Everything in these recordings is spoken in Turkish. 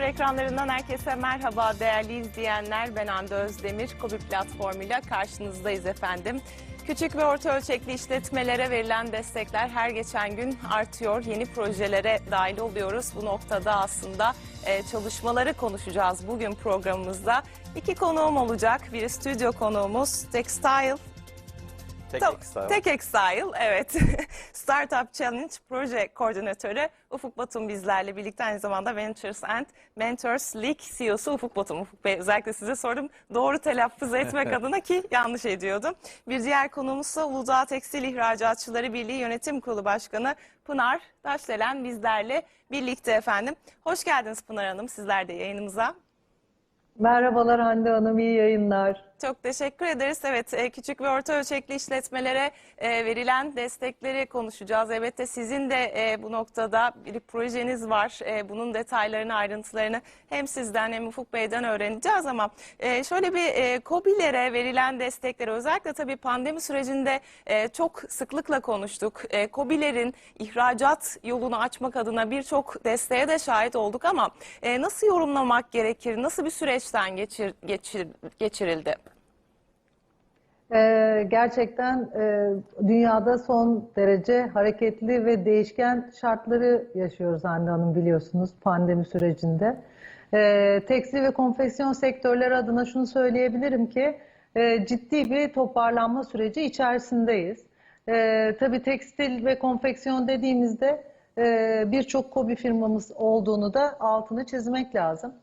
Afer ekranlarından herkese merhaba değerli izleyenler. Ben Hande Özdemir. Kobi platformuyla karşınızdayız efendim. Küçük ve orta ölçekli işletmelere verilen destekler her geçen gün artıyor. Yeni projelere dahil oluyoruz. Bu noktada aslında e, çalışmaları konuşacağız bugün programımızda. İki konuğum olacak. Bir stüdyo konuğumuz Textile Tek Tamam, Exile. Tek Exile, evet. Startup Challenge proje koordinatörü Ufuk Batum bizlerle birlikte aynı zamanda Ventures and Mentors League CEO'su Ufuk Batum. Ufuk Bey özellikle size sordum doğru telaffuz etmek adına ki yanlış ediyordum. Bir diğer konuğumuz ise Uludağ Tekstil İhracatçıları Birliği Yönetim Kurulu Başkanı Pınar Taşdelen bizlerle birlikte efendim. Hoş geldiniz Pınar Hanım sizler de yayınımıza. Merhabalar Hande Hanım, iyi yayınlar. Çok teşekkür ederiz. Evet, e, küçük ve orta ölçekli işletmelere e, verilen destekleri konuşacağız. Elbette sizin de e, bu noktada bir projeniz var. Bunun detaylarını, ayrıntılarını hem sizden hem Ufuk Bey'den öğreneceğiz ama şöyle bir e, KOBİ'lere verilen destekleri özellikle tabii pandemi sürecinde çok sıklıkla konuştuk. KOBİ'lerin ihracat yolunu açmak adına birçok desteğe de şahit olduk ama nasıl yorumlamak gerekir? Nasıl bir süreçten geçir, geçir, geçirildi? Ee, gerçekten e, dünyada son derece hareketli ve değişken şartları yaşıyoruz Hande Hanım biliyorsunuz pandemi sürecinde. Ee, tekstil ve konfeksiyon sektörleri adına şunu söyleyebilirim ki e, ciddi bir toparlanma süreci içerisindeyiz. Ee, tabii tekstil ve konfeksiyon dediğimizde e, birçok kobi firmamız olduğunu da altını çizmek lazım.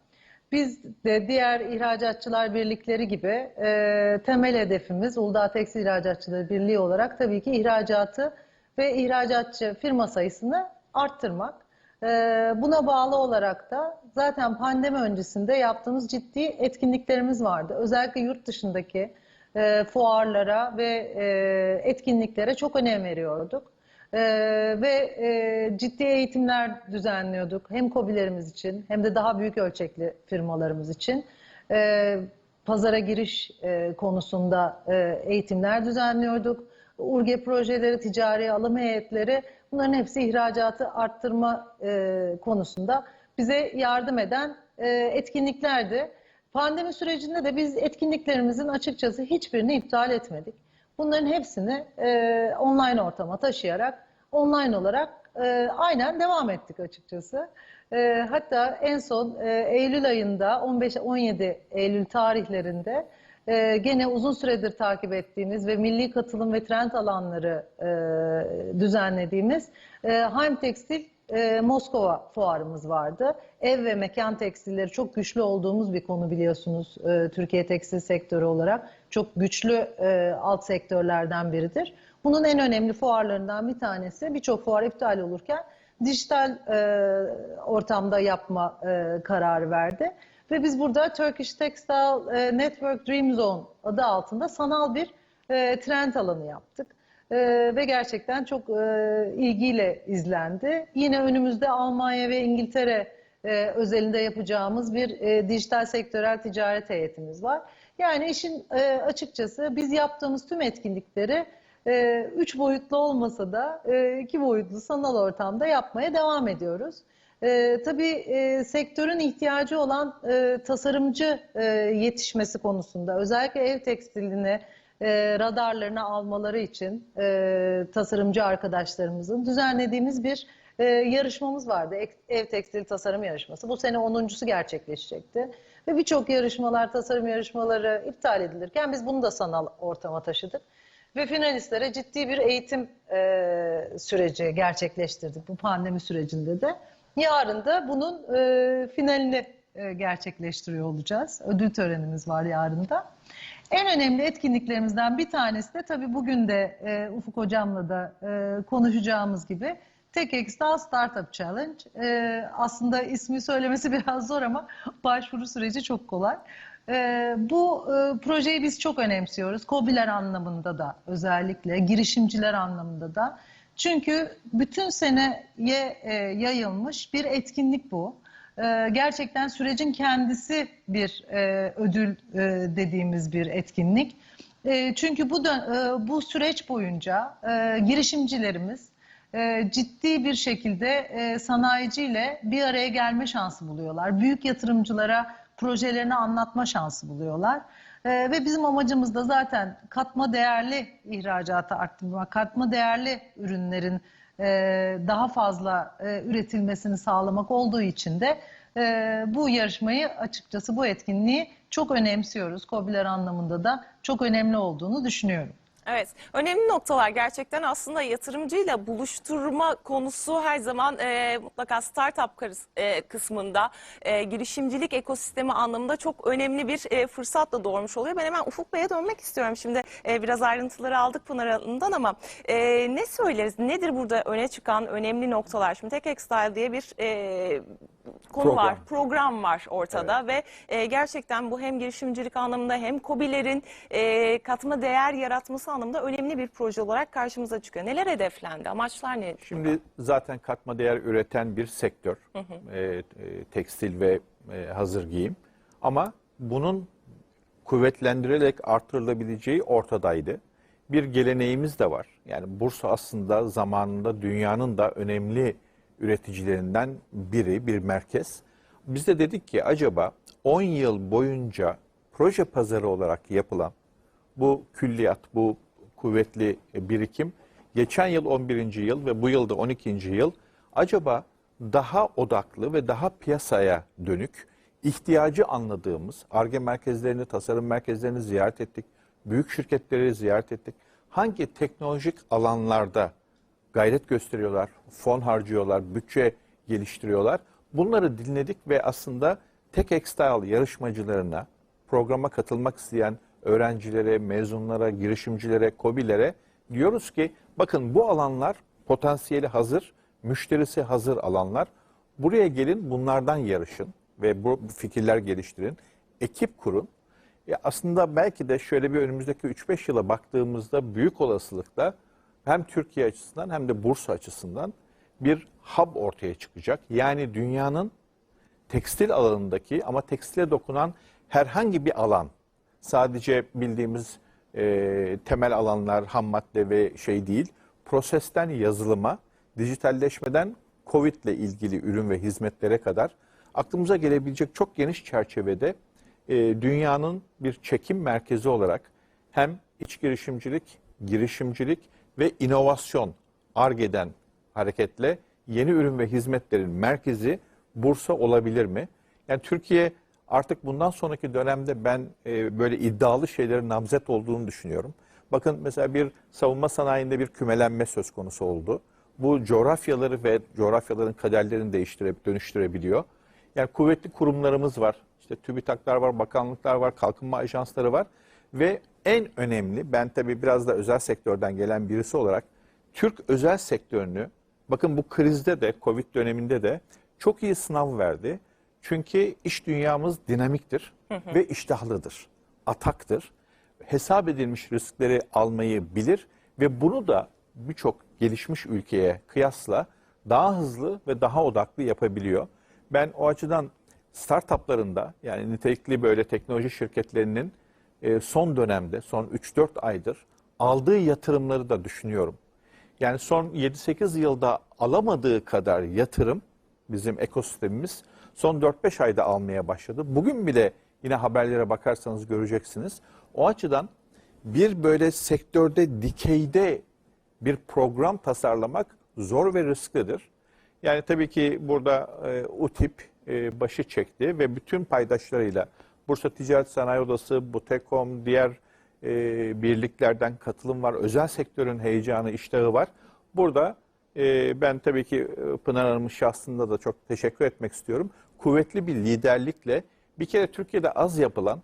Biz de diğer ihracatçılar birlikleri gibi e, temel hedefimiz Uludağ Tekstil İhracatçıları Birliği olarak tabii ki ihracatı ve ihracatçı firma sayısını arttırmak. E, buna bağlı olarak da zaten pandemi öncesinde yaptığımız ciddi etkinliklerimiz vardı. Özellikle yurt dışındaki e, fuarlara ve e, etkinliklere çok önem veriyorduk. Ee, ve e, ciddi eğitimler düzenliyorduk. Hem KOBİ'lerimiz için hem de daha büyük ölçekli firmalarımız için. Ee, pazara giriş e, konusunda e, eğitimler düzenliyorduk. URGE projeleri, ticari alım heyetleri bunların hepsi ihracatı arttırma e, konusunda bize yardım eden e, etkinliklerdi. Pandemi sürecinde de biz etkinliklerimizin açıkçası hiçbirini iptal etmedik. Bunların hepsini e, online ortama taşıyarak online olarak e, aynen devam ettik açıkçası. E, hatta en son e, Eylül ayında 15-17 Eylül tarihlerinde e, gene uzun süredir takip ettiğimiz ve milli katılım ve trend alanları e, düzenlediğimiz e, Heim Tekstil e, Moskova fuarımız vardı. Ev ve mekan tekstilleri çok güçlü olduğumuz bir konu biliyorsunuz e, Türkiye tekstil sektörü olarak. Çok güçlü e, alt sektörlerden biridir. Bunun en önemli fuarlarından bir tanesi birçok fuar iptal olurken dijital e, ortamda yapma e, kararı verdi. Ve biz burada Turkish Textile e, Network Dream Zone adı altında sanal bir e, trend alanı yaptık. Ee, ve gerçekten çok e, ilgiyle izlendi. Yine önümüzde Almanya ve İngiltere e, özelinde yapacağımız bir e, dijital sektörel ticaret heyetimiz var. Yani işin e, açıkçası biz yaptığımız tüm etkinlikleri e, üç boyutlu olmasa da e, iki boyutlu sanal ortamda yapmaya devam ediyoruz. E, tabii e, sektörün ihtiyacı olan e, tasarımcı e, yetişmesi konusunda özellikle ev tekstilini e, radarlarını almaları için e, tasarımcı arkadaşlarımızın düzenlediğimiz bir e, yarışmamız vardı. Ek- Ev tekstil tasarım yarışması. Bu sene 10.sü gerçekleşecekti. Ve birçok yarışmalar, tasarım yarışmaları iptal edilirken biz bunu da sanal ortama taşıdık. Ve finalistlere ciddi bir eğitim e, süreci gerçekleştirdik bu pandemi sürecinde de. Yarın da bunun e, finalini e, gerçekleştiriyor olacağız. Ödül törenimiz var yarın da. En önemli etkinliklerimizden bir tanesi de tabii bugün de e, Ufuk Hocam'la da e, konuşacağımız gibi TechX'da Startup Challenge. E, aslında ismi söylemesi biraz zor ama başvuru süreci çok kolay. E, bu e, projeyi biz çok önemsiyoruz. KOBİ'ler anlamında da özellikle, girişimciler anlamında da. Çünkü bütün seneye e, yayılmış bir etkinlik bu. Ee, gerçekten sürecin kendisi bir e, ödül e, dediğimiz bir etkinlik. E, çünkü bu bu süreç boyunca girişimcilerimiz ciddi bir şekilde sanayiciyle bir araya gelme şansı buluyorlar. Büyük yatırımcılara projelerini anlatma şansı buluyorlar. Ve bizim amacımız da zaten katma değerli ihracatı arttırmak, katma değerli ürünlerin e, daha fazla e, üretilmesini sağlamak olduğu için de e, bu yarışmayı açıkçası bu etkinliği çok önemsiyoruz. KOBİ'ler anlamında da çok önemli olduğunu düşünüyorum. Evet, önemli noktalar gerçekten aslında yatırımcıyla buluşturma konusu her zaman e, mutlaka startup e, kısmında e, girişimcilik ekosistemi anlamında çok önemli bir e, fırsatla doğurmuş oluyor. Ben hemen Ufuk Bey'e dönmek istiyorum. Şimdi e, biraz ayrıntıları aldık Pınar Hanım'dan ama e, ne söyleriz? Nedir burada öne çıkan önemli noktalar? Şimdi Tek Extile diye bir e, konu Program. var, program var ortada ve e, gerçekten bu hem girişimcilik anlamında hem KOBİ'lerin e, katma değer yaratması anlamında önemli bir proje olarak karşımıza çıkıyor. Neler hedeflendi? Amaçlar ne? Şimdi zaten katma değer üreten bir sektör. Ee, e, tekstil ve e, hazır giyim. Ama bunun kuvvetlendirilerek artırılabileceği ortadaydı. Bir geleneğimiz de var. Yani Bursa aslında zamanında dünyanın da önemli üreticilerinden biri, bir merkez. Biz de dedik ki acaba 10 yıl boyunca proje pazarı olarak yapılan bu külliyat, bu kuvvetli birikim geçen yıl 11. yıl ve bu yılda 12. yıl acaba daha odaklı ve daha piyasaya dönük ihtiyacı anladığımız ARGE merkezlerini, tasarım merkezlerini ziyaret ettik. Büyük şirketleri ziyaret ettik. Hangi teknolojik alanlarda gayret gösteriyorlar, fon harcıyorlar, bütçe geliştiriyorlar. Bunları dinledik ve aslında Tek Extile yarışmacılarına, programa katılmak isteyen öğrencilere, mezunlara, girişimcilere, KOBİ'lere diyoruz ki bakın bu alanlar potansiyeli hazır, müşterisi hazır alanlar. Buraya gelin bunlardan yarışın ve bu fikirler geliştirin. Ekip kurun. Ya aslında belki de şöyle bir önümüzdeki 3-5 yıla baktığımızda büyük olasılıkla hem Türkiye açısından hem de Bursa açısından bir hub ortaya çıkacak. Yani dünyanın tekstil alanındaki ama tekstile dokunan herhangi bir alan sadece bildiğimiz e, temel alanlar ham madde ve şey değil prosesten yazılıma dijitalleşmeden Covid ile ilgili ürün ve hizmetlere kadar aklımıza gelebilecek çok geniş çerçevede e, dünyanın bir çekim merkezi olarak hem iç girişimcilik, girişimcilik ve inovasyon ARGE'den hareketle yeni ürün ve hizmetlerin merkezi Bursa olabilir mi? Yani Türkiye artık bundan sonraki dönemde ben e, böyle iddialı şeylerin namzet olduğunu düşünüyorum. Bakın mesela bir savunma sanayinde bir kümelenme söz konusu oldu. Bu coğrafyaları ve coğrafyaların kaderlerini değiştirip dönüştürebiliyor. Yani kuvvetli kurumlarımız var. İşte TÜBİTAK'lar var, bakanlıklar var, kalkınma ajansları var. Ve en önemli, ben tabii biraz da özel sektörden gelen birisi olarak Türk özel sektörünü, bakın bu krizde de, Covid döneminde de çok iyi sınav verdi. Çünkü iş dünyamız dinamiktir ve iştahlıdır, ataktır. Hesap edilmiş riskleri almayı bilir ve bunu da birçok gelişmiş ülkeye kıyasla daha hızlı ve daha odaklı yapabiliyor. Ben o açıdan startuplarında yani nitelikli böyle teknoloji şirketlerinin e, son dönemde, son 3-4 aydır aldığı yatırımları da düşünüyorum. Yani son 7-8 yılda alamadığı kadar yatırım bizim ekosistemimiz son 4-5 ayda almaya başladı. Bugün bile yine haberlere bakarsanız göreceksiniz. O açıdan bir böyle sektörde dikeyde bir program tasarlamak zor ve risklidir. Yani tabii ki burada e, UTIP e, başı çekti ve bütün paydaşlarıyla Bursa Ticaret Sanayi Odası, Butekom, diğer e, birliklerden katılım var. Özel sektörün heyecanı, iştahı var. Burada e, ben tabii ki e, Pınar Hanım'ın şahsında da çok teşekkür etmek istiyorum. Kuvvetli bir liderlikle bir kere Türkiye'de az yapılan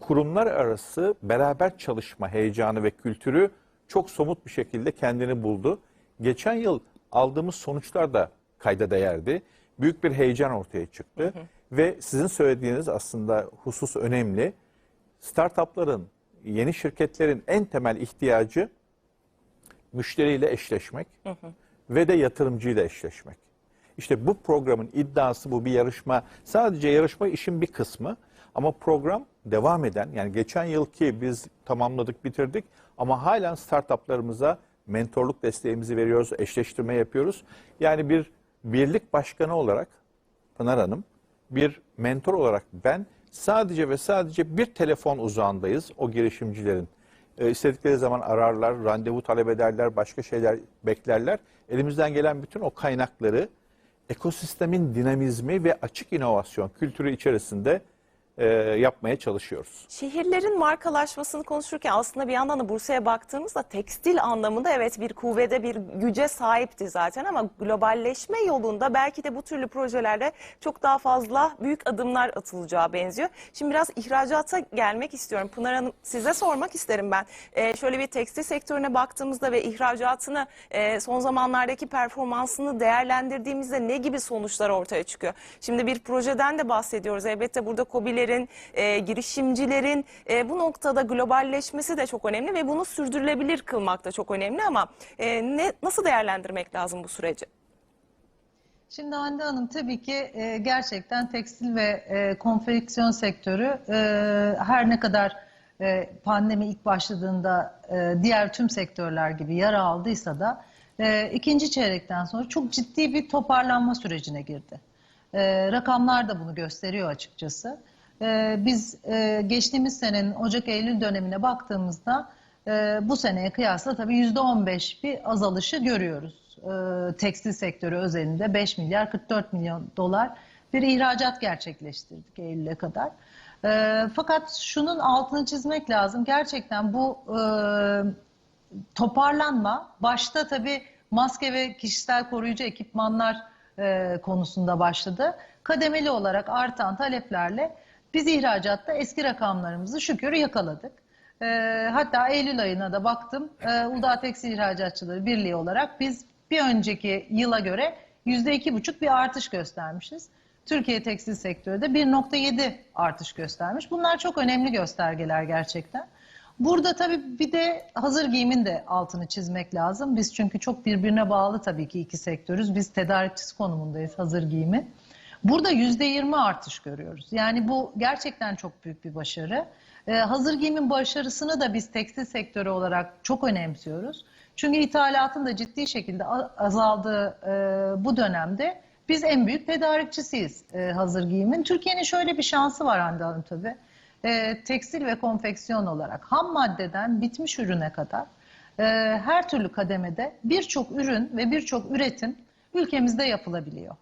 kurumlar arası beraber çalışma heyecanı ve kültürü çok somut bir şekilde kendini buldu. Geçen yıl aldığımız sonuçlar da kayda değerdi. Büyük bir heyecan ortaya çıktı. Ve sizin söylediğiniz aslında husus önemli. Startupların, yeni şirketlerin en temel ihtiyacı müşteriyle eşleşmek ve de yatırımcıyla eşleşmek. İşte bu programın iddiası bu bir yarışma. Sadece yarışma işin bir kısmı ama program devam eden yani geçen yılki biz tamamladık bitirdik ama halen startuplarımıza mentorluk desteğimizi veriyoruz, eşleştirme yapıyoruz. Yani bir birlik başkanı olarak Pınar Hanım, bir mentor olarak ben sadece ve sadece bir telefon uzağındayız o girişimcilerin. E, istedikleri zaman ararlar, randevu talep ederler, başka şeyler beklerler. Elimizden gelen bütün o kaynakları ekosistemin dinamizmi ve açık inovasyon kültürü içerisinde e, yapmaya çalışıyoruz. Şehirlerin markalaşmasını konuşurken aslında bir yandan da Bursa'ya baktığımızda tekstil anlamında evet bir kuvvete bir güce sahipti zaten ama globalleşme yolunda belki de bu türlü projelerde çok daha fazla büyük adımlar atılacağı benziyor. Şimdi biraz ihracata gelmek istiyorum. Pınar Hanım size sormak isterim ben. Ee, şöyle bir tekstil sektörüne baktığımızda ve ihracatını e, son zamanlardaki performansını değerlendirdiğimizde ne gibi sonuçlar ortaya çıkıyor? Şimdi bir projeden de bahsediyoruz. Elbette burada KOBİ'lerin, e, girişimcilerin e, bu noktada globalleşmesi de çok önemli ve bunu sürdürülebilir kılmak da çok önemli ama e, ne nasıl değerlendirmek lazım bu süreci? Şimdi Hande Hanım tabii ki e, gerçekten tekstil ve e, konfeksiyon sektörü e, her ne kadar e, pandemi ilk başladığında e, diğer tüm sektörler gibi yara aldıysa da e, ikinci çeyrekten sonra çok ciddi bir toparlanma sürecine girdi. E, rakamlar da bunu gösteriyor açıkçası. E, biz e, geçtiğimiz senenin Ocak-Eylül dönemine baktığımızda e, bu seneye kıyasla tabii %15 bir azalışı görüyoruz. E, tekstil sektörü özelinde 5 milyar 44 milyon dolar bir ihracat gerçekleştirdik Eylül'e kadar. E, fakat şunun altını çizmek lazım. Gerçekten bu e, toparlanma başta tabii maske ve kişisel koruyucu ekipmanlar konusunda başladı. Kademeli olarak artan taleplerle biz ihracatta eski rakamlarımızı şükür yakaladık. E, hatta Eylül ayına da baktım. E, Uludağ Tekstil İhracatçıları Birliği olarak biz bir önceki yıla göre %2,5 bir artış göstermişiz. Türkiye tekstil sektörü de 1.7 artış göstermiş. Bunlar çok önemli göstergeler gerçekten. Burada tabii bir de hazır giyimin de altını çizmek lazım. Biz çünkü çok birbirine bağlı tabii ki iki sektörüz. Biz tedarikçisi konumundayız hazır giyimi. Burada %20 artış görüyoruz. Yani bu gerçekten çok büyük bir başarı. Ee, hazır giyimin başarısını da biz tekstil sektörü olarak çok önemsiyoruz. Çünkü ithalatın da ciddi şekilde azaldığı e, bu dönemde biz en büyük tedarikçisiyiz e, hazır giyimin. Türkiye'nin şöyle bir şansı var Hande Hanım tabii. E, tekstil ve konfeksiyon olarak ham maddeden bitmiş ürüne kadar e, her türlü kademede birçok ürün ve birçok üretim ülkemizde yapılabiliyor.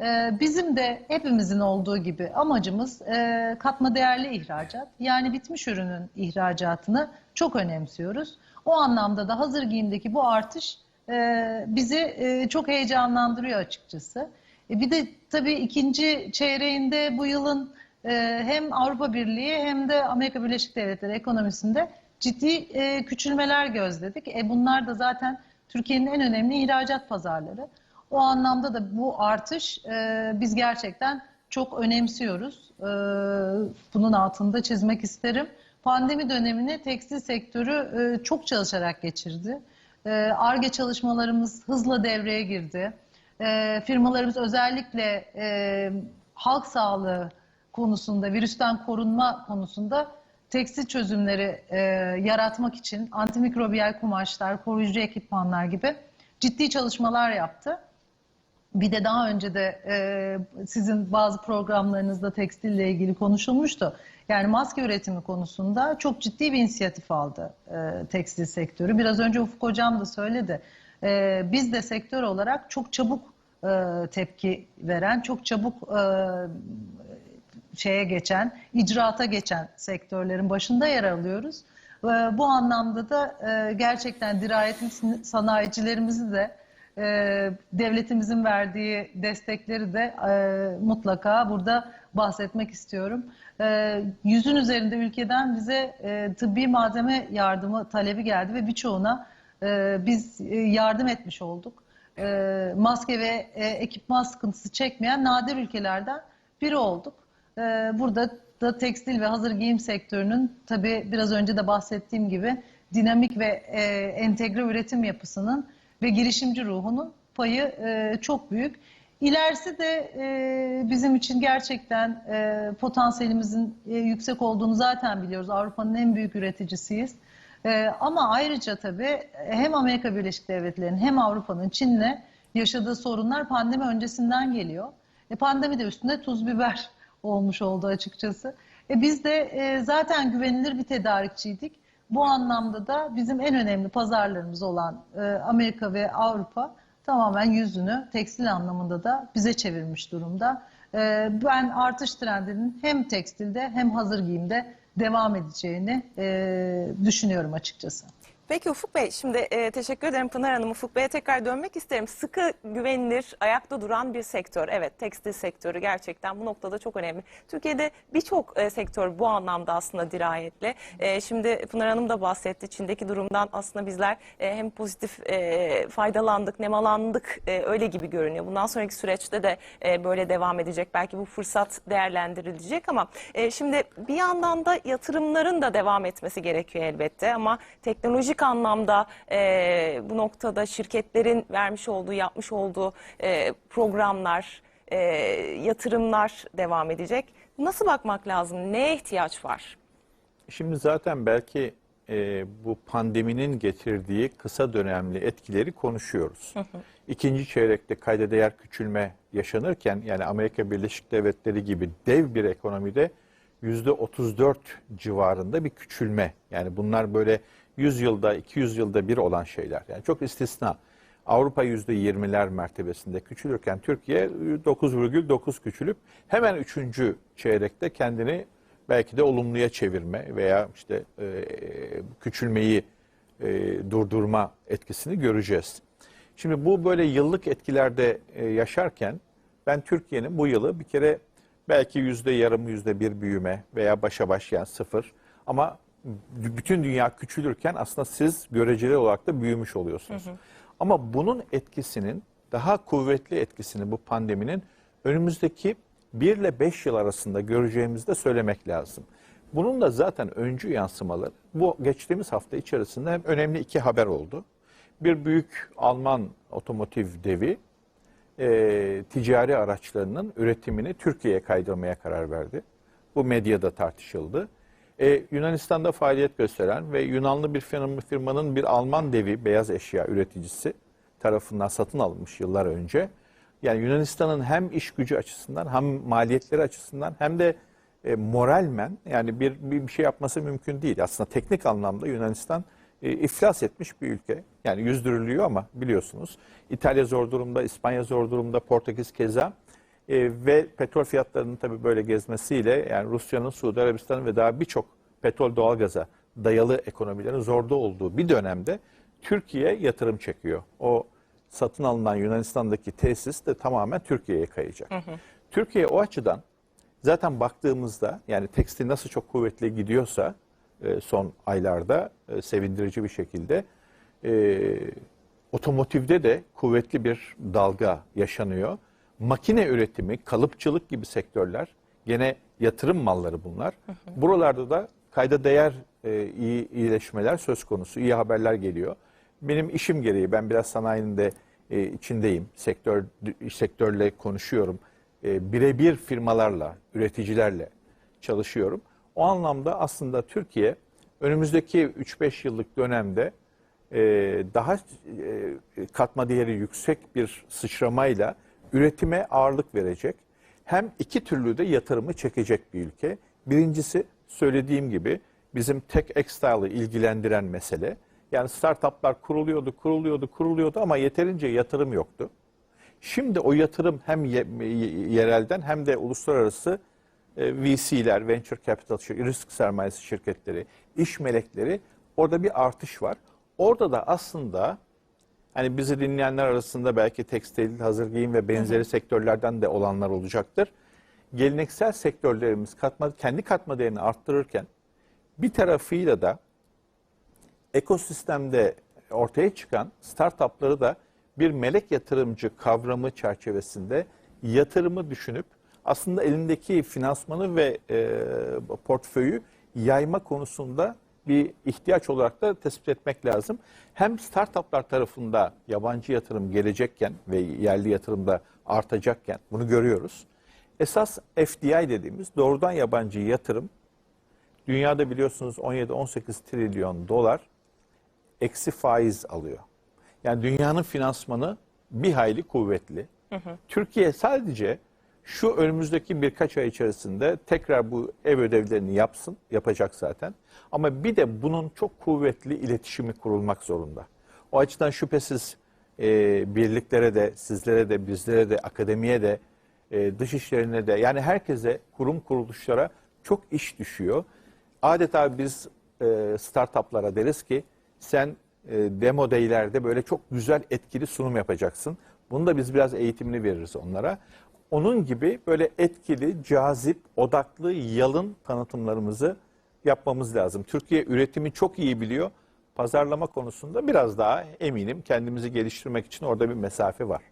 E, bizim de hepimizin olduğu gibi amacımız e, katma değerli ihracat. Yani bitmiş ürünün ihracatını çok önemsiyoruz. O anlamda da hazır giyimdeki bu artış e, bizi e, çok heyecanlandırıyor açıkçası. Bir de tabii ikinci çeyreğinde bu yılın hem Avrupa Birliği hem de Amerika Birleşik Devletleri ekonomisinde ciddi küçülmeler gözledik. E, bunlar da zaten Türkiye'nin en önemli ihracat pazarları. O anlamda da bu artış e, biz gerçekten çok önemsiyoruz. E, bunun altında çizmek isterim. Pandemi dönemini tekstil sektörü e, çok çalışarak geçirdi. ARGE çalışmalarımız hızla devreye girdi. E, firmalarımız özellikle e, halk sağlığı konusunda, virüsten korunma konusunda tekstil çözümleri e, yaratmak için antimikrobiyal kumaşlar, koruyucu ekipmanlar gibi ciddi çalışmalar yaptı. Bir de daha önce de e, sizin bazı programlarınızda tekstille ilgili konuşulmuştu. Yani maske üretimi konusunda çok ciddi bir inisiyatif aldı e, tekstil sektörü. Biraz önce Ufuk Hocam da söyledi. E, biz de sektör olarak çok çabuk e, tepki veren, çok çabuk e, şeye geçen, icraata geçen sektörlerin başında yer alıyoruz. E, bu anlamda da e, gerçekten dirayetli sanayicilerimizi de e, devletimizin verdiği destekleri de e, mutlaka burada bahsetmek istiyorum. E, yüzün üzerinde ülkeden bize e, tıbbi malzeme yardımı talebi geldi ve birçoğuna e, biz e, yardım etmiş olduk. E, maske ve e, ekipman sıkıntısı çekmeyen nadir ülkelerden biri olduk. E, burada da tekstil ve hazır giyim sektörünün tabii biraz önce de bahsettiğim gibi dinamik ve e, entegre üretim yapısının ve girişimci ruhunun payı e, çok büyük. İlerisi de e, bizim için gerçekten e, potansiyelimizin e, yüksek olduğunu zaten biliyoruz. Avrupa'nın en büyük üreticisiyiz. Ee, ama ayrıca tabii hem Amerika Birleşik Devletleri'nin hem Avrupa'nın Çin'le yaşadığı sorunlar pandemi öncesinden geliyor. E, pandemi de üstüne tuz biber olmuş oldu açıkçası. E, biz de e, zaten güvenilir bir tedarikçiydik. Bu anlamda da bizim en önemli pazarlarımız olan e, Amerika ve Avrupa tamamen yüzünü tekstil anlamında da bize çevirmiş durumda. E, ben artış trendinin hem tekstilde hem hazır giyimde devam edeceğini e, düşünüyorum açıkçası. Peki Ufuk Bey, şimdi e, teşekkür ederim Pınar Hanım. Ufuk Bey'e tekrar dönmek isterim. Sıkı, güvenilir, ayakta duran bir sektör. Evet, tekstil sektörü gerçekten bu noktada çok önemli. Türkiye'de birçok e, sektör bu anlamda aslında dirayetli. E, şimdi Pınar Hanım da bahsetti. Çin'deki durumdan aslında bizler e, hem pozitif e, faydalandık, nemalandık e, öyle gibi görünüyor. Bundan sonraki süreçte de e, böyle devam edecek. Belki bu fırsat değerlendirilecek ama e, şimdi bir yandan da yatırımların da devam etmesi gerekiyor elbette ama teknolojik anlamda e, bu noktada şirketlerin vermiş olduğu, yapmış olduğu e, programlar, e, yatırımlar devam edecek. Nasıl bakmak lazım? Neye ihtiyaç var? Şimdi zaten belki e, bu pandeminin getirdiği kısa dönemli etkileri konuşuyoruz. İkinci çeyrekte kayda değer küçülme yaşanırken yani Amerika Birleşik Devletleri gibi dev bir ekonomide yüzde 34 civarında bir küçülme. Yani bunlar böyle 100 yılda 200 yılda bir olan şeyler. Yani çok istisna. Avrupa yüzde 20'ler mertebesinde küçülürken Türkiye 9,9 küçülüp hemen üçüncü çeyrekte kendini belki de olumluya çevirme veya işte e, küçülmeyi e, durdurma etkisini göreceğiz. Şimdi bu böyle yıllık etkilerde e, yaşarken ben Türkiye'nin bu yılı bir kere belki yüzde yarım yüzde bir büyüme veya başa baş yani sıfır ama bütün dünya küçülürken aslında siz göreceli olarak da büyümüş oluyorsunuz. Ama bunun etkisinin daha kuvvetli etkisini bu pandeminin önümüzdeki 1 ile 5 yıl arasında göreceğimizi de söylemek lazım. Bunun da zaten öncü yansımaları bu geçtiğimiz hafta içerisinde hem önemli iki haber oldu. Bir büyük Alman otomotiv devi e, ticari araçlarının üretimini Türkiye'ye kaydırmaya karar verdi. Bu medyada tartışıldı. E, Yunanistan'da faaliyet gösteren ve Yunanlı bir firma- firmanın bir Alman devi beyaz eşya üreticisi tarafından satın alınmış yıllar önce. Yani Yunanistan'ın hem iş gücü açısından hem maliyetleri açısından hem de e, moralmen yani bir bir şey yapması mümkün değil. Aslında teknik anlamda Yunanistan e, iflas etmiş bir ülke. Yani yüzdürülüyor ama biliyorsunuz. İtalya zor durumda, İspanya zor durumda, Portekiz keza. E, ve petrol fiyatlarının tabii böyle gezmesiyle yani Rusya'nın, Suudi Arabistan'ın ve daha birçok petrol doğalgaza dayalı ekonomilerin zorda olduğu bir dönemde Türkiye yatırım çekiyor. O satın alınan Yunanistan'daki tesis de tamamen Türkiye'ye kayacak. Türkiye o açıdan zaten baktığımızda yani tekstil nasıl çok kuvvetli gidiyorsa e, son aylarda e, sevindirici bir şekilde e, otomotivde de kuvvetli bir dalga yaşanıyor. Makine üretimi, kalıpçılık gibi sektörler gene yatırım malları bunlar. Buralarda da kayda değer e, iyi iyileşmeler söz konusu, iyi haberler geliyor. Benim işim gereği ben biraz sanayinin de e, içindeyim. Sektör sektörle konuşuyorum. E, birebir firmalarla, üreticilerle çalışıyorum. O anlamda aslında Türkiye önümüzdeki 3-5 yıllık dönemde e, daha e, katma değeri yüksek bir sıçramayla üretime ağırlık verecek. Hem iki türlü de yatırımı çekecek bir ülke. Birincisi söylediğim gibi bizim Tech Extile'ı ilgilendiren mesele. Yani startuplar kuruluyordu, kuruluyordu, kuruluyordu ama yeterince yatırım yoktu. Şimdi o yatırım hem ye- yerelden hem de uluslararası e, VC'ler, venture capital, risk sermayesi şirketleri, iş melekleri orada bir artış var. Orada da aslında hani bizi dinleyenler arasında belki tekstil, hazır giyim ve benzeri sektörlerden de olanlar olacaktır. Geleneksel sektörlerimiz katma, kendi katma değerini arttırırken bir tarafıyla da ekosistemde ortaya çıkan startupları da bir melek yatırımcı kavramı çerçevesinde yatırımı düşünüp aslında elindeki finansmanı ve e, portföyü yayma konusunda bir ihtiyaç olarak da tespit etmek lazım. Hem startuplar tarafında yabancı yatırım gelecekken ve yerli yatırım da artacakken bunu görüyoruz. Esas FDI dediğimiz doğrudan yabancı yatırım Dünyada biliyorsunuz 17-18 trilyon dolar eksi faiz alıyor. Yani dünyanın finansmanı bir hayli kuvvetli. Türkiye sadece şu önümüzdeki birkaç ay içerisinde tekrar bu ev ödevlerini yapsın, yapacak zaten. Ama bir de bunun çok kuvvetli iletişimi kurulmak zorunda. O açıdan şüphesiz e, birliklere de, sizlere de, bizlere de, akademiye de, e, dış işlerine de yani herkese, kurum kuruluşlara çok iş düşüyor. Adeta biz e, startuplara deriz ki sen e, demo daylerde böyle çok güzel etkili sunum yapacaksın. Bunu da biz biraz eğitimini veririz onlara. Onun gibi böyle etkili, cazip, odaklı, yalın tanıtımlarımızı yapmamız lazım. Türkiye üretimi çok iyi biliyor. Pazarlama konusunda biraz daha eminim kendimizi geliştirmek için orada bir mesafe var.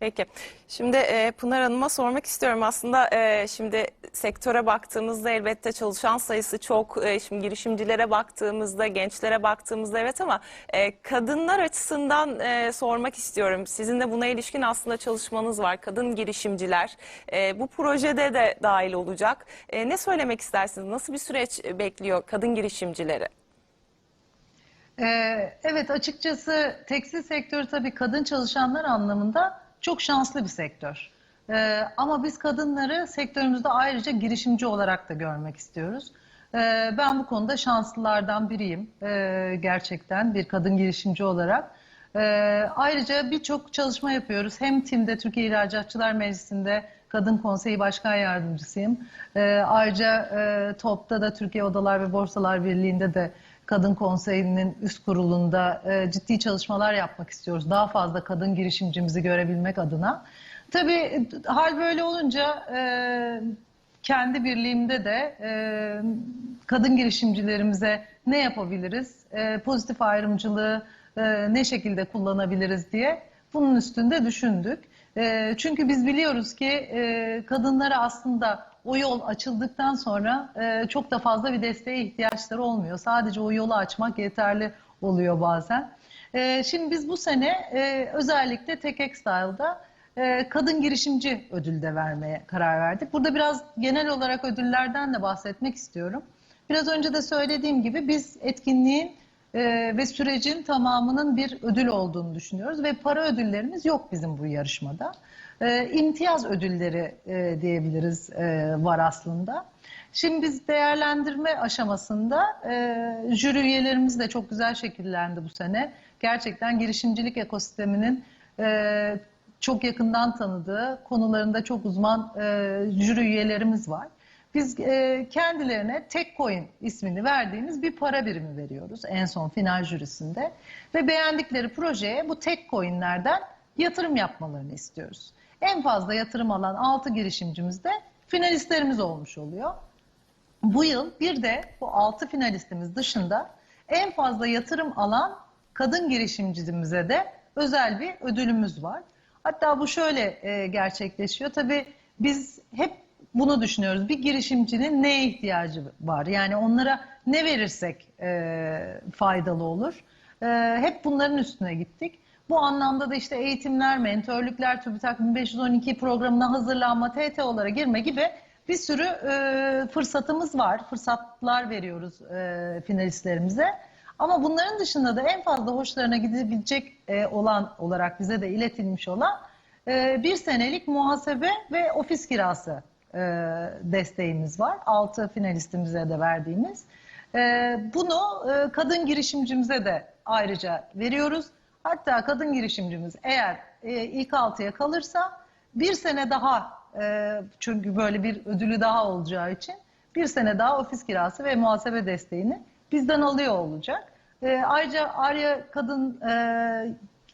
Peki. Şimdi e, Pınar Hanım'a sormak istiyorum. Aslında e, şimdi sektöre baktığımızda elbette çalışan sayısı çok. E, şimdi girişimcilere baktığımızda, gençlere baktığımızda evet ama e, kadınlar açısından e, sormak istiyorum. Sizin de buna ilişkin aslında çalışmanız var. Kadın girişimciler e, bu projede de dahil olacak. E, ne söylemek istersiniz? Nasıl bir süreç bekliyor kadın girişimcileri? Ee, evet açıkçası tekstil sektörü tabii kadın çalışanlar anlamında çok şanslı bir sektör. Ee, ama biz kadınları sektörümüzde ayrıca girişimci olarak da görmek istiyoruz. Ee, ben bu konuda şanslılardan biriyim ee, gerçekten bir kadın girişimci olarak. Ee, ayrıca birçok çalışma yapıyoruz. Hem TİM'de Türkiye İhracatçılar Meclisi'nde Kadın Konseyi Başkan Yardımcısıyım. Ee, ayrıca e, TOP'ta da Türkiye Odalar ve Borsalar Birliği'nde de Kadın Konseyi'nin üst kurulunda e, ciddi çalışmalar yapmak istiyoruz. Daha fazla kadın girişimcimizi görebilmek adına. Tabii hal böyle olunca e, kendi birliğimde de e, kadın girişimcilerimize ne yapabiliriz, e, pozitif ayrımcılığı e, ne şekilde kullanabiliriz diye bunun üstünde düşündük. E, çünkü biz biliyoruz ki e, kadınlara aslında o yol açıldıktan sonra e, çok da fazla bir desteğe ihtiyaçları olmuyor. Sadece o yolu açmak yeterli oluyor bazen. E, şimdi biz bu sene e, özellikle Tech Style'da e, kadın girişimci ödülü de vermeye karar verdik. Burada biraz genel olarak ödüllerden de bahsetmek istiyorum. Biraz önce de söylediğim gibi biz etkinliğin e, ve sürecin tamamının bir ödül olduğunu düşünüyoruz ve para ödüllerimiz yok bizim bu yarışmada. E, imtiyaz ödülleri e, diyebiliriz e, var aslında. Şimdi biz değerlendirme aşamasında e, jüri üyelerimiz de çok güzel şekillendi bu sene. Gerçekten girişimcilik ekosisteminin e, çok yakından tanıdığı, konularında çok uzman e, jüri üyelerimiz var. Biz e, kendilerine Tek Coin ismini verdiğimiz bir para birimi veriyoruz en son final jürisinde. Ve beğendikleri projeye bu Tek Coin'lerden yatırım yapmalarını istiyoruz. En fazla yatırım alan 6 girişimcimiz de finalistlerimiz olmuş oluyor. Bu yıl bir de bu 6 finalistimiz dışında en fazla yatırım alan kadın girişimcimize de özel bir ödülümüz var. Hatta bu şöyle e, gerçekleşiyor. Tabii biz hep bunu düşünüyoruz. Bir girişimcinin neye ihtiyacı var? Yani onlara ne verirsek e, faydalı olur? E, hep bunların üstüne gittik. Bu anlamda da işte eğitimler, mentörlükler, TÜBİTAK 1512 programına hazırlanma, TTO'lara girme gibi bir sürü e, fırsatımız var. Fırsatlar veriyoruz e, finalistlerimize. Ama bunların dışında da en fazla hoşlarına gidebilecek e, olan olarak bize de iletilmiş olan e, bir senelik muhasebe ve ofis kirası e, desteğimiz var. Altı finalistimize de verdiğimiz. E, bunu e, kadın girişimcimize de ayrıca veriyoruz. Hatta kadın girişimcimiz eğer e, ilk altıya kalırsa bir sene daha e, çünkü böyle bir ödülü daha olacağı için bir sene daha ofis kirası ve muhasebe desteğini bizden alıyor olacak. E, ayrıca Arya Kadın e,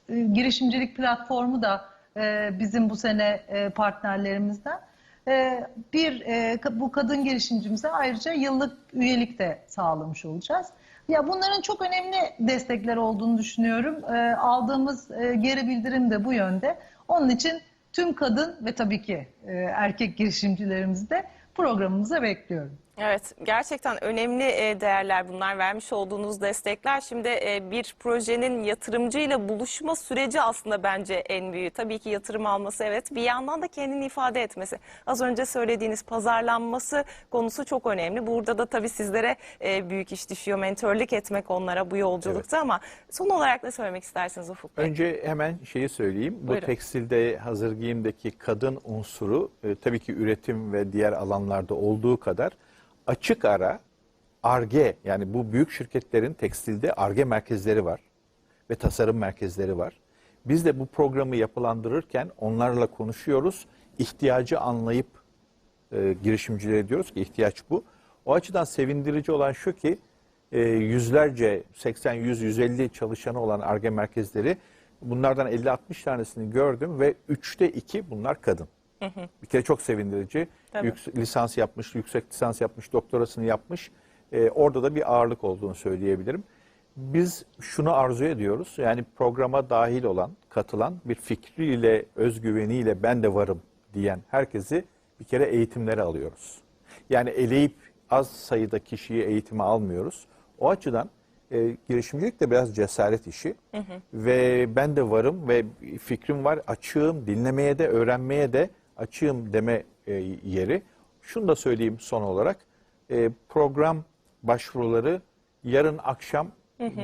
e, Girişimcilik Platformu da e, bizim bu sene e, partnerlerimizden. E, bir e, bu kadın girişimcimize ayrıca yıllık üyelik de sağlamış olacağız. Ya bunların çok önemli destekler olduğunu düşünüyorum. E, aldığımız e, geri bildirim de bu yönde. Onun için tüm kadın ve tabii ki e, erkek girişimcilerimizi de programımıza bekliyorum. Evet, gerçekten önemli e, değerler bunlar, vermiş olduğunuz destekler. Şimdi e, bir projenin yatırımcıyla buluşma süreci aslında bence en büyüğü. Tabii ki yatırım alması evet, bir yandan da kendini ifade etmesi. Az önce söylediğiniz pazarlanması konusu çok önemli. Burada da tabii sizlere e, büyük iş düşüyor, mentörlük etmek onlara bu yolculukta ama son olarak ne söylemek istersiniz Ufuk Bey? Önce hemen şeyi söyleyeyim. Bu Buyurun. tekstilde hazır giyimdeki kadın unsuru tabii ki üretim ve diğer alanlarda olduğu kadar açık ara ARGE yani bu büyük şirketlerin tekstilde ARGE merkezleri var ve tasarım merkezleri var. Biz de bu programı yapılandırırken onlarla konuşuyoruz. İhtiyacı anlayıp e, girişimcilere diyoruz ki ihtiyaç bu. O açıdan sevindirici olan şu ki e, yüzlerce 80 100 150 çalışanı olan ARGE merkezleri bunlardan 50 60 tanesini gördüm ve üçte iki bunlar kadın. Bir kere çok sevindirici. Yük- lisans yapmış, yüksek lisans yapmış, doktorasını yapmış. E, orada da bir ağırlık olduğunu söyleyebilirim. Biz şunu arzu ediyoruz. Yani programa dahil olan, katılan bir fikriyle, özgüveniyle ben de varım diyen herkesi bir kere eğitimlere alıyoruz. Yani eleyip az sayıda kişiyi eğitime almıyoruz. O açıdan e, girişimcilik de biraz cesaret işi. Ve ben de varım ve fikrim var, açığım, dinlemeye de, öğrenmeye de açığım deme e, yeri. Şunu da söyleyeyim son olarak. E, program başvuruları yarın akşam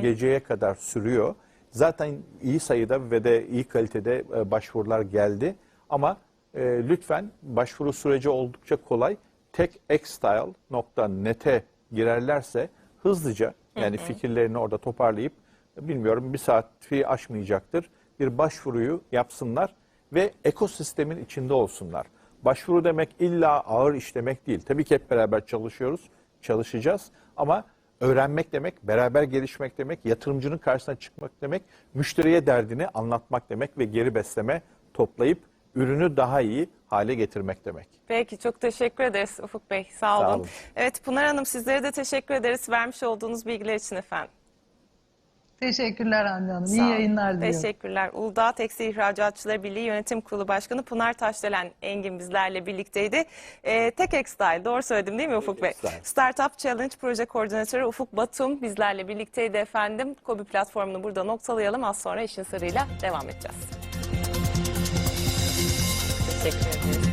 geceye kadar sürüyor. Zaten iyi sayıda ve de iyi kalitede e, başvurular geldi. Ama e, lütfen başvuru süreci oldukça kolay. techextile.net'e girerlerse hızlıca yani fikirlerini orada toparlayıp bilmiyorum bir saati aşmayacaktır. Bir başvuruyu yapsınlar ve ekosistemin içinde olsunlar. Başvuru demek illa ağır iş demek değil. Tabii ki hep beraber çalışıyoruz, çalışacağız ama öğrenmek demek, beraber gelişmek demek, yatırımcının karşısına çıkmak demek, müşteriye derdini anlatmak demek ve geri besleme toplayıp ürünü daha iyi hale getirmek demek. Peki çok teşekkür ederiz Ufuk Bey. Sağ olun. Sağ olun. Evet Pınar Hanım sizlere de teşekkür ederiz vermiş olduğunuz bilgiler için efendim. Teşekkürler Hande Hanım. İyi yayınlar diliyorum. Teşekkürler. Uludağ Tekstil İhracatçıları Birliği Yönetim Kurulu Başkanı Pınar Taşdelen Engin bizlerle birlikteydi. Ee, Tek Extile doğru söyledim değil mi Ufuk Bey? Extile. Startup Challenge Proje Koordinatörü Ufuk Batum bizlerle birlikteydi efendim. Kobi platformunu burada noktalayalım. Az sonra işin sırrıyla devam edeceğiz. Teşekkür ederiz.